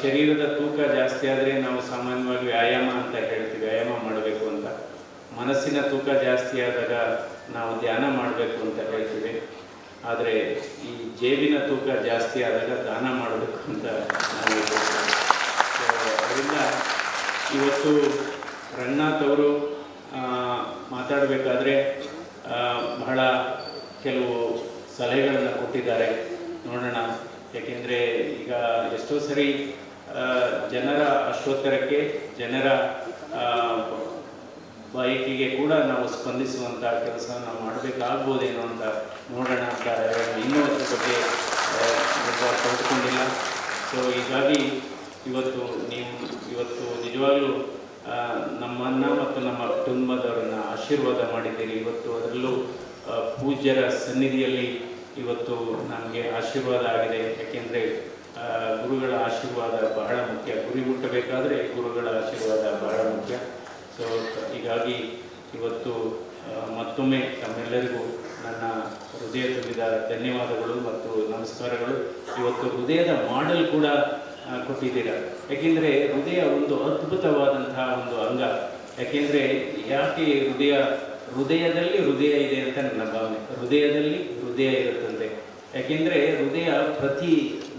ಶರೀರದ ತೂಕ ಜಾಸ್ತಿ ಆದರೆ ನಾವು ಸಾಮಾನ್ಯವಾಗಿ ವ್ಯಾಯಾಮ ಅಂತ ಹೇಳ್ತೀವಿ, ವ್ಯಾಯಾಮ ಮಾಡಬೇಕು ಅಂತ. ಮನಸ್ಸಿನ ತೂಕ ಜಾಸ್ತಿ ಆದಾಗ ನಾವು ಧ್ಯಾನ ಮಾಡಬೇಕು ಅಂತ ಹೇಳ್ತೀವಿ. ಆದರೆ ಈ ಜೇಬಿನ ತೂಕ ಜಾಸ್ತಿ ಆದಾಗ ದಾನ ಮಾಡಬೇಕು ಅಂತ ನಾವು ಅದರಿಂದ ಇವತ್ತು ರಂಗನಾಥ್ ಅವರು ಮಾತಾಡಬೇಕಾದ್ರೆ ಬಹಳ ಕೆಲವು ಸಲಹೆಗಳನ್ನು ಕೊಟ್ಟಿದ್ದಾರೆ. ನೋಡೋಣ. ಈಗ ಎಷ್ಟೋ ಸರಿ ಜನರ ಅಶ್ವತ್ತರಕ್ಕೆ, ಜನರ ಬೈಕಿಗೆ ಕೂಡ ನಾವು ಸ್ಪಂದಿಸುವಂಥ ಕೆಲಸ ನಾವು ಮಾಡಬೇಕಾಗ್ಬೋದೇನೋ ಅಂತ ನೋಡೋಣ ಅಂತ ಇನ್ನೂ ಅದ್ರ ಬಗ್ಗೆ ಪಡೆದುಕೊಂಡಿಲ್ಲ. ಸೊ ಹೀಗಾಗಿ ಇವತ್ತು ನೀವು, ಇವತ್ತು ನಿಜವಾಗಲೂ ನಮ್ಮನ್ನು ಮತ್ತು ನಮ್ಮ ಕುಟುಂಬದವರನ್ನು ಆಶೀರ್ವಾದ ಮಾಡಿದ್ದೀರಿ. ಇವತ್ತು ಅದರಲ್ಲೂ ಪೂಜ್ಯರ ಸನ್ನಿಧಿಯಲ್ಲಿ ಇವತ್ತು ನಮಗೆ ಆಶೀರ್ವಾದ ಆಗಿದೆ. ಯಾಕೆಂದರೆ ಗುರುಗಳ ಆಶೀರ್ವಾದ ಬಹಳ ಮುಖ್ಯ. ಗುರಿ ಮುಟ್ಟಬೇಕಾದ್ರೆ ಗುರುಗಳ ಆಶೀರ್ವಾದ ಬಹಳ ಮುಖ್ಯ. ಸೊ ಹೀಗಾಗಿ ಇವತ್ತು ಮತ್ತೊಮ್ಮೆ ತಮ್ಮೆಲ್ಲರಿಗೂ ನನ್ನ ಹೃದಯ ತುಂಬಿದ ಧನ್ಯವಾದಗಳು ಮತ್ತು ನಮಸ್ಕಾರಗಳು. ಇವತ್ತು ಹೃದಯದ ಮಾಡೆಲ್ ಕೂಡ ಕೊಟ್ಟಿದ್ದೀರ. ಯಾಕೆಂದರೆ ಹೃದಯ ಒಂದು ಅದ್ಭುತವಾದಂತಹ ಒಂದು ಅಂಗ. ಯಾಕೆಂದರೆ ಯಾಕೆ ಹೃದಯ, ಹೃದಯದಲ್ಲಿ ಹೃದಯ ಇದೆ ಅಂತ ನನ್ನ ಭಾವನೆ. ಹೃದಯದಲ್ಲಿ ಹೃದಯ ಇರುತ್ತಂತೆ. ಯಾಕೆಂದರೆ ಹೃದಯ ಪ್ರತಿ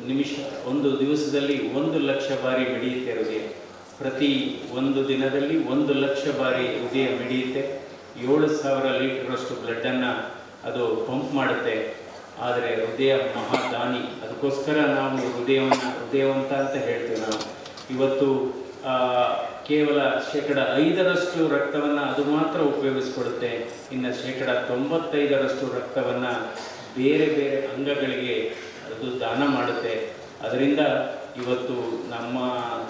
ನಿಮಿಷ, ಒಂದು ದಿವಸದಲ್ಲಿ ಒಂದು ಲಕ್ಷ ಬಾರಿ ಮಿಡಿಯುತ್ತೆ ಹೃದಯ. ಪ್ರತಿ ಒಂದು ದಿನದಲ್ಲಿ ಒಂದು ಲಕ್ಷ ಬಾರಿ ಹೃದಯ ಮಿಡಿಯುತ್ತೆ. ಏಳು ಸಾವಿರ ಲೀಟರಷ್ಟು ಬ್ಲಡ್ಡನ್ನು ಅದು ಪಂಪ್ ಮಾಡುತ್ತೆ. ಆದರೆ ಹೃದಯ ಮಹಾದಾನಿ. ಅದಕ್ಕೋಸ್ಕರ ನಾವು ಹೃದಯವನ್ನು, ಹೃದಯವಂತ ಅಂತ ಹೇಳ್ತೀವಿ ನಾವು. ಇವತ್ತು ಕೇವಲ ಶೇಕಡ ಐದರಷ್ಟು ರಕ್ತವನ್ನು ಅದು ಮಾತ್ರ ಉಪಯೋಗಿಸ್ಕೊಡುತ್ತೆ. ಇನ್ನು ಶೇಕಡ ತೊಂಬತ್ತೈದರಷ್ಟು ರಕ್ತವನ್ನು ಬೇರೆ ಬೇರೆ ಅಂಗಗಳಿಗೆ ಅದು ದಾನ ಮಾಡುತ್ತೆ. ಅದರಿಂದ ಇವತ್ತು ನಮ್ಮ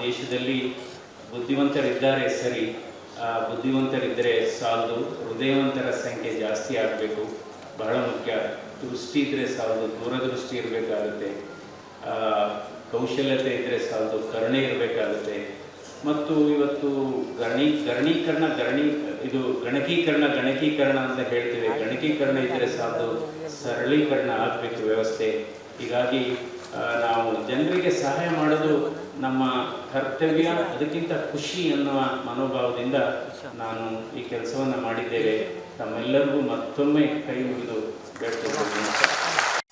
ದೇಶದಲ್ಲಿ ಬುದ್ಧಿವಂತರಿದ್ದಾರೆ ಸರಿ. ಬುದ್ಧಿವಂತರಿದ್ದರೆ ಸಾಲದು. ಹೃದಯವಂತರ ಸಂಖ್ಯೆ ಜಾಸ್ತಿ ಆಗಬೇಕು. ಬಹಳ ಮುಖ್ಯ. ದೃಷ್ಟಿ ಇದ್ದರೆ ಸಾಲದು. ದೂರದೃಷ್ಟಿ ಇರಬೇಕಾಗುತ್ತೆ. ಕೌಶಲ್ಯತೆ ಇದ್ದರೆ ಸಾಲದು. ಕರುಣೆ ಇರಬೇಕಾಗುತ್ತೆ. ಮತ್ತು ಇವತ್ತು ಗಣಿ, ಗಣೀಕರಣ, ಗಣಿ, ಇದು ಗಣಕೀಕರಣ ಗಣಕೀಕರಣ ಅಂತ ಹೇಳ್ತೀವಿ. ಗಣಕೀಕರಣ ಇದ್ದರೆ ಸಾಲದು. ಸರಳೀಕರಣ ಆಗಬೇಕು ವ್ಯವಸ್ಥೆ. ಹೀಗಾಗಿ ನಾವು ಜನರಿಗೆ ಸಹಾಯ ಮಾಡೋದು ನಮ್ಮ ಕರ್ತವ್ಯ, ಅದಕ್ಕಿಂತ ಖುಷಿ ಅನ್ನುವ ಮನೋಭಾವದಿಂದ ನಾನು ಈ ಕೆಲಸವನ್ನು ಮಾಡಿದ್ದೇವೆ. ತಮ್ಮೆಲ್ಲರಿಗೂ ಮತ್ತೊಮ್ಮೆ ಕೈ ಮುಗಿದು ಬೇಡ್ತಿದ್ದೀನಿ